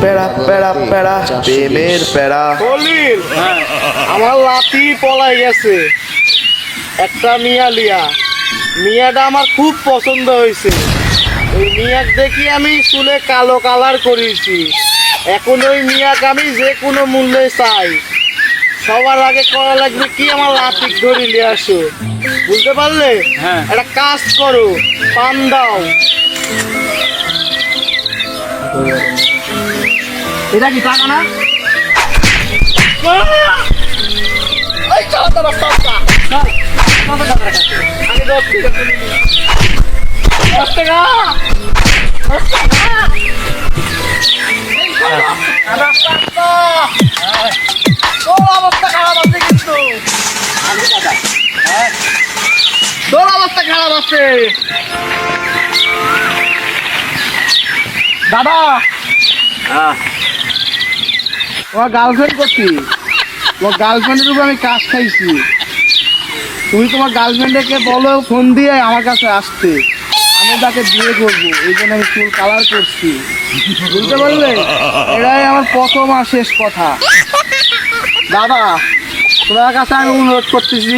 প্যারা প্যারা প্যারা প্রেমের প্যারা। খলিল আমার লাতি পলাই গেছে। একটা মিয়া লিয়া। মিয়াটা আমার খুব পছন্দ হয়েছে। ওই মিয়াক দেখি আমি চুলে কালো কালার করেছি এখন ওই মিয়াক আমি যে কোনো মূল্যে চাই। সবার আগে করা লাগবে কি আমার লাতিক ধরে নিয়ে আসো। বুঝতে পারলে? হ্যাঁ। একটা কাজ করো পান দাও। এটা কি টাকা না অবস্থা খারাপ আছে কিন্তু? তোর অবস্থা খারাপ আছে দাদা তোমার গার্লফ্রেন্ড করছি তোমার গার্লফ্রেন্ডের উপর আমি কাজ খাইছি। তুমি তোমার গার্লফ্রেন্ডকে বলো ফোন দিয়ে আমার কাছে আসতে। আমি তাকে বিয়ে করব। এই জন্য আমি চুল কালার করছি। বুঝতে পারলে? এটাই আমার প্রথম আর শেষ কথা। দাদা, তোমার কাছে আমি অনুরোধ করতেছি,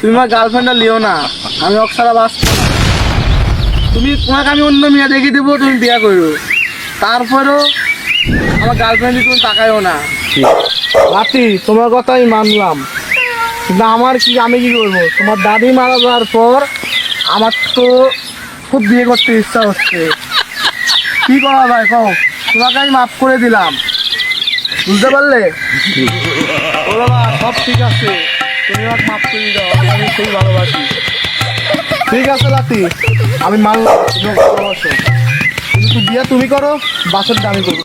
তুমি আমার গার্লফ্রেন্ডটা লিও না। আমি অক্সারা না। তুমি তোমাকে আমি অন্য মেয়ে দেখিয়ে দেবো, তুমি বিয়ে করো। তারপরেও আমার গার্লফ্রেন্ডে তুমি তাকাইও না। রাতি তোমার কথা আমি মানলাম। কিন্তু আমার কি আমি কি করব? তোমার দাদি মারা যাওয়ার পর আমার তো খুব বিয়ে করতে ইচ্ছা হচ্ছে। কি করা যায় কও? তোমাকে আমি মাফ করে দিলাম। বুঝতে পারলে? ও বাবা সব ঠিক আছে। তুমি আমাকে মাফ করে দাও আমি খুবই ভালোবাসি। ঠিক আছে রাতি আমি মানলাম তুমি ভালোবাসো। কিন্তু বিয়ে তুমি করো বাসের দামি করো